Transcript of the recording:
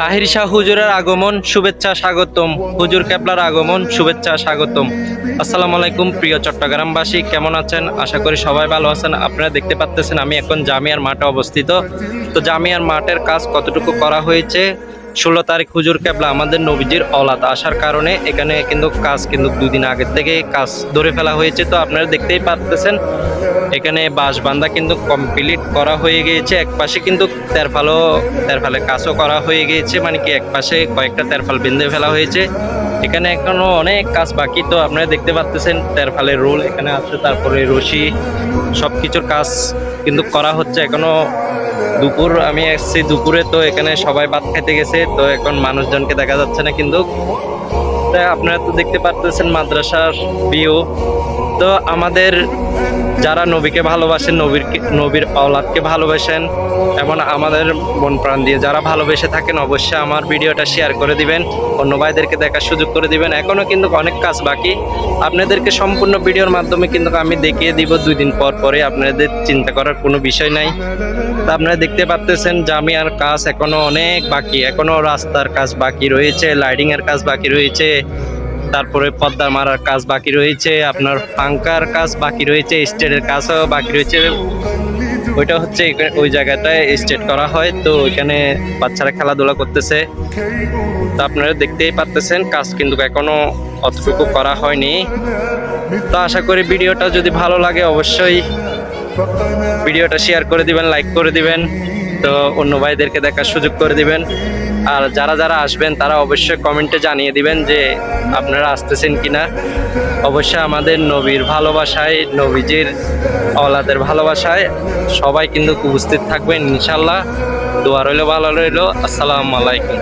তাহির শাহ হুজুরের আগমন, শুভেচ্ছা, স্বাগতম। হুজুর কেবলার আগমন, শুভেচ্ছা, স্বাগতম। আসসালামু আলাইকুম, প্রিয় চট্টগ্রামবাসী, কেমন আছেন? আশা করি সবাই ভালো আছেন। আপনারা দেখতে পাচ্তেছেন, আমি এখন জামিয়ার মাঠে অবস্থিত। তো জামিয়ার মাঠের কাজ কতটুকু করা হয়েছে? ষোলো তারিখ হুজুর কেবলা আমাদের নবীজির অলাদ আসার কারণে এখানে কিন্তু কাজ কিন্তু দুদিন আগের থেকে কাজ ধরে ফেলা হয়েছে। তো আপনারা দেখতেই পারতেছেন এখানে বাঁশবান্ধা কিন্তু কমপ্লিট করা হয়ে গিয়েছে। এক পাশে কিন্তু তেরফালও, তেরফালের কাজও করা হয়ে গিয়েছে। মানে কি এক পাশে কয়েকটা তেরফাল বেঁধে ফেলা হয়েছে। এখানে এখনও অনেক কাজ বাকি। তো আপনারা দেখতে পাচ্তেছেন তেরফালের রোল এখানে আছে, তারপরে রশি সব কিছুর কাজ কিন্তু করা হচ্ছে এখনও। দুপুর, আমি এসেছি দুপুরে, তো এখানে সবাই ভাত খেতে গেছে। তো এখন মানুষজনকে দেখা যাচ্ছে না কিন্তু। আপনারা তো দেখতে পারতেছেন মাদ্রাসার ভিউ তো আমাদের যারা নবীকে ভালোবাসেন, নবীর নবীর অলাদকে ভালোবাসেন এবং আমাদের মন প্রাণ দিয়ে যারা ভালোবেসে থাকেন, অবশ্যই আমার ভিডিওটা শেয়ার করে দিবেন। অন্য ভাইদেরকে দেখার সুযোগ করে দিবেন। এখনও কিন্তু অনেক কাজ বাকি। আপনাদেরকে সম্পূর্ণ ভিডিওর মাধ্যমে কিন্তু আমি দেখিয়ে দিব। দুই দিন পর পরে আপনাদের চিন্তা করার কোনো বিষয় নাই। তা আপনারা দেখতে পাচ্তেছেন জামিয়ার কাজ এখনও অনেক বাকি। এখনও রাস্তার কাজ বাকি রয়েছে লাইটিং এর কাজ বাকি রয়েছে। তারপরে পদ্মা মারার কাজ বাকি রয়েছে, আপনার পাঙ্কার কাজ বাকি রয়েছে, স্টেটের কাজও বাকি রয়েছে। ওইটা হচ্ছে ওই জায়গাটায় স্টেট করা হয়, তো ওইখানে বাচ্চারা খেলাধুলা করতেছে। তো আপনারা দেখতেই পারতেছেন, কাজ কিন্তু এখনও অতটুকু করা হয়নি। তো আশা করি ভিডিওটা যদি ভালো লাগে অবশ্যই ভিডিওটা শেয়ার করে দিবেন, লাইক করে দিবেন। তো অন্য ভাইদেরকে দেখার সুযোগ করে দিবেন। আর যারা যারা আসবেন, তারা অবশ্যই কমেন্টে জানিয়ে দিবেন যে আপনারা আসতেছেন কিনা। অবশ্যই আমাদের নবীর ভালোবাসায়, নবীজির অলাদের ভালোবাসায় সবাই কিন্তু উপস্থিত থাকবেন, ইনশাল্লাহ। দোয়া রইল, ভালো রইল। আসসালামু আলাইকুম।